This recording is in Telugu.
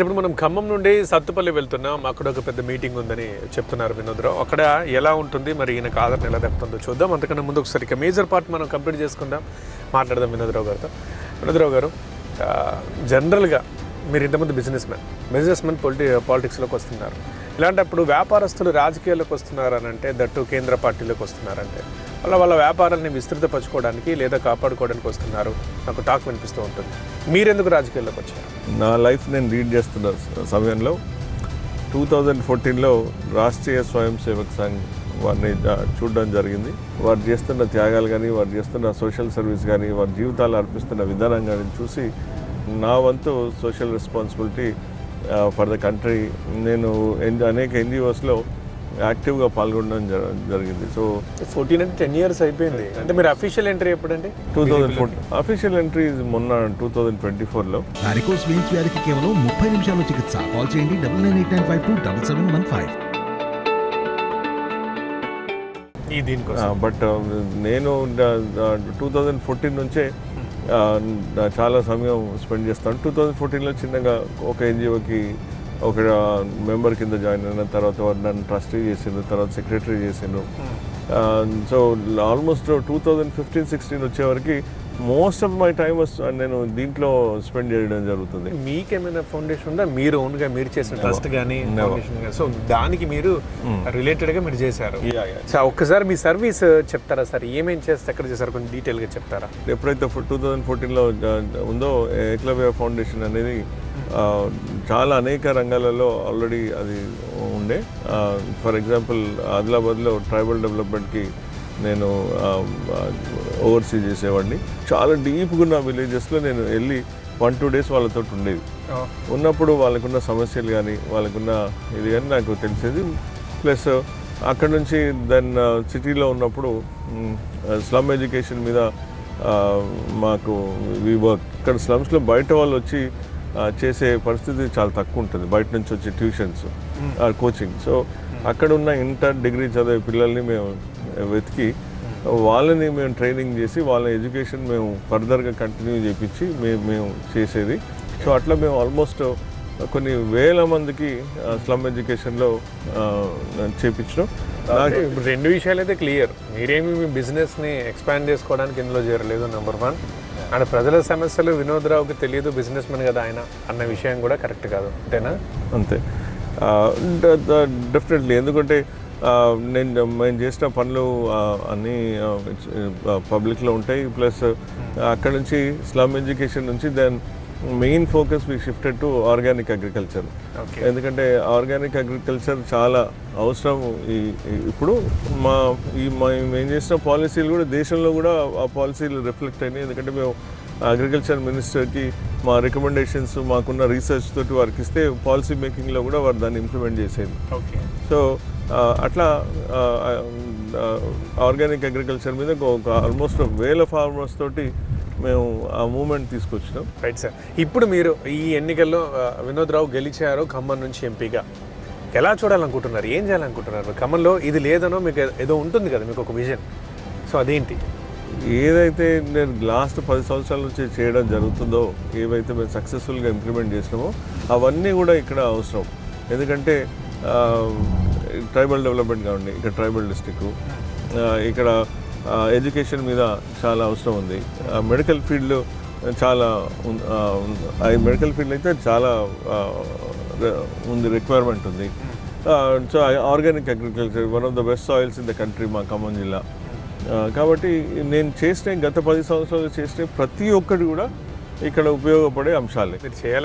ఇప్పుడు మనం ఖమ్మం నుండి సత్తుపల్లి వెళ్తున్నాం. అక్కడ ఒక పెద్ద మీటింగ్ ఉందని చెప్తున్నారు వినోద్రావు. అక్కడ ఎలా ఉంటుంది? మరి ఈయనకు ఆదరణ ఎలా దక్కుతుందో చూద్దాం. అంతకన్నా ముందు ఒకసారి ఇక మేజర్ పార్ట్ మనం కంప్లీట్ చేసుకుందాం. మాట్లాడదాం వినోద్రావు గారితో. వినోద్రావు గారు జనరల్గా మీరు ఇంతమంది బిజినెస్ మ్యాన్ బిజినెస్ మ్యాన్ పొలిటి పాలిటిక్స్లోకి వస్తున్నారు. ఇలాంటప్పుడు వ్యాపారస్తులు రాజకీయాల్లోకి వస్తున్నారనంటే అంటే దట్టు కేంద్ర పార్టీలోకి వస్తున్నారంటే వాళ్ళ వాళ్ళ వ్యాపారాన్ని విస్తృతపరచుకోవడానికి లేదా కాపాడుకోవడానికి వస్తున్నారు. నాకు టాక్ వినిపిస్తూ ఉంటుంది. మీరెందుకు రాజకీయాల్లోకి వచ్చారు? నా లైఫ్ నేను లీడ్ చేస్తున్న సమయంలో టూ థౌజండ్ ఫోర్టీన్లో రాష్ట్రీయ స్వయం సేవక్ సంఘ్ వారిని చూడడం జరిగింది. వారు చేస్తున్న త్యాగాలు కానీ వారు చేస్తున్న సోషల్ సర్వీస్ కానీ వారి జీవితాలు అర్పిస్తున్న విధానం కానీ చూసి నా వంతు social responsibility for the country నేను అనేక ఎన్జిఓస్లో యాక్టివ్గా పాల్గొనడం జర- జరిగింది. సో ఫోర్టీన్ అంటే టెన్ ఇయర్స్ అయిపోయింది. అంటే మీరు అఫీషియల్ ఎంట్రీ ఎప్పుడండి? Two thousand fourteen official entry మొన్న టూ థౌజండ్ ట్వంటీ ఫోర్లో వారికోస్ వెయిన్స్ వ్యాధికి కేవలం ముప్పై నిమిషాల్లో చికిత్స. కాల్ చేయండి double nine eight nine five two double seven one five ఈ దీనికోసం. బట్ నేను టూ థౌజండ్ ఫోర్టీన్ నుంచే చాలా సమయం స్పెండ్ చేస్తాను. టూ థౌజండ్ ఫోర్టీన్లో చిన్నగా ఒక ఎన్జిఓకి ఒక మెంబర్ కింద జాయిన్ అయిన తర్వాత నన్ను ట్రస్టీ చేసిండు తర్వాత సెక్రటరీ చేసిండు. So almost two thousand fifteen sixteen వచ్చేవరకు మోస్ట్ ఆఫ్ మై టైమ్ నేను దీంట్లో స్పెండ్ చేయడం జరుగుతుంది. మీకేమైనా ఫౌండేషన్ ఉందా? మీరు ఓన్గా మీరు చేసిన ట్రస్ట్ కానీ సో దానికి మీరు రిలేటెడ్గా మీరు చేశారు. Yeah, yeah. సో ఒక్కసారి మీ సర్వీస్ చెప్తారా సార్? ఏమేం చేస్తే ఎక్కడ చేశారు? కొంచెం డీటెయిల్గా చెప్తారా? ఎప్పుడైతే టూ థౌజండ్ ఫోర్టీన్లో ఉందో ఏకలవ్య ఫౌండేషన్ అనేది ఆ, చాలా అనేక రంగాలలో ఆల్రెడీ అది ఉండే. ఫర్ ఎగ్జాంపుల్ ఆదిలాబాద్లో ట్రైబల్ డెవలప్మెంట్కి నేను ఓవర్సీ చేసేవాడిని. చాలా డీప్గా ఉన్న విలేజెస్లో నేను వెళ్ళి వన్ టూ డేస్ వాళ్ళతో ఉండేది. ఉన్నప్పుడు వాళ్ళకున్న సమస్యలు కానీ వాళ్ళకున్న ఇది కానీ నాకు తెలిసేది. ప్లస్ అక్కడ నుంచి దెన్ సిటీలో ఉన్నప్పుడు స్లమ్ ఎడ్యుకేషన్ మీద మాకు వి వర్క్. ఇక్కడ స్లమ్స్లో బయట వాళ్ళు వచ్చి చేసే పరిస్థితి చాలా తక్కువ ఉంటుంది. బయట నుంచి వచ్చే ట్యూషన్స్. కోచింగ్. సో అక్కడ ఉన్న ఇంటర్ డిగ్రీ చదివే పిల్లల్ని మేము వెతికి వాళ్ళని మేము ట్రైనింగ్ చేసి వాళ్ళ ఎడ్యుకేషన్ మేము ఫర్దర్గా కంటిన్యూ చేపించి మేము మేము చేసేది. సో అట్లా మేము ఆల్మోస్ట్ కొన్ని వేల మందికి స్లమ్ ఎడ్యుకేషన్లో చేపించడం రెండు విషయాలు అయితే క్లియర్. మీరేమి మీ బిజినెస్ని ఎక్స్పాండ్ చేసుకోవడానికి ఇందులో చేరలేదు నెంబర్ వన్. అండ్ ప్రజల సమస్యలు వినోద్రావుకి తెలియదు బిజినెస్ మెన్ కదా ఆయన అన్న విషయం కూడా కరెక్ట్ కాదు. అంతేనా? అంతే. డెఫినెట్లీ ఎందుకంటే నేను మేము చేసిన పనులు అన్నీ పబ్లిక్లో ఉంటాయి. ప్లస్ అక్కడ నుంచి స్లమ్ ఎడ్యుకేషన్ నుంచి then main focus we shifted to organic agriculture ఎందుకంటే ఆర్గానిక్ అగ్రికల్చర్ చాలా అవసరం ఈ ఇప్పుడు మా ఈ మేము చేసిన పాలసీలు కూడా దేశంలో కూడా ఆ పాలసీలు రిఫ్లెక్ట్ అయినాయి. ఎందుకంటే మేము అగ్రికల్చర్ మినిస్టర్కి మా రికమెండేషన్స్ మాకున్న రీసెర్చ్ తోటి వారికి ఇస్తే పాలసీ మేకింగ్లో కూడా వారు దాన్ని ఇంప్లిమెంట్ చేసేది. సో అట్లా ఆర్గానిక్ అగ్రికల్చర్ మీద ఒక ఆల్మోస్ట్ వేల ఫార్మర్స్ తోటి మేము ఆ మూమెంట్ తీసుకొచ్చినాం. రైట్ సార్ ఇప్పుడు మీరు ఈ ఎన్నికల్లో ఆ, వినోద్రావు గెలిచారు ఖమ్మం నుంచి ఎంపీగా. ఎలా చూడాలనుకుంటున్నారు? ఏం చేయాలనుకుంటున్నారు? ఖమ్మంలో ఇది లేదనో మీకు ఏదో ఉంటుంది కదా మీకు ఒక విజన్ సో అదేంటి? ఏదైతే నేను లాస్ట్ పది సంవత్సరాల నుంచి చేయడం జరుగుతుందో ఏవైతే మేము సక్సెస్ఫుల్గా ఇంప్లిమెంట్ చేసినామో అవన్నీ కూడా ఇక్కడ అవసరం. ఎందుకంటే ట్రైబల్ డెవలప్మెంట్ కావండి ఇక్కడ ట్రైబల్ డిస్టిక్ ఇక్కడ ఎడ్యుకేషన్ మీద చాలా అవసరం ఉంది. మెడికల్ ఫీల్డ్ చాలా ఆ మెడికల్ ఫీల్డ్ అయితే చాలా ఉంది రిక్వైర్మెంట్ ఉంది. So organic agriculture one of the best soils in the country మా ఖమ్మం జిల్లా. కాబట్టి నేను చేసిన గత పది సంవత్సరాలు చేసిన ప్రతి ఒక్కటి కూడా ఇక్కడ ఉపయోగపడే అంశాలే. చేయాలి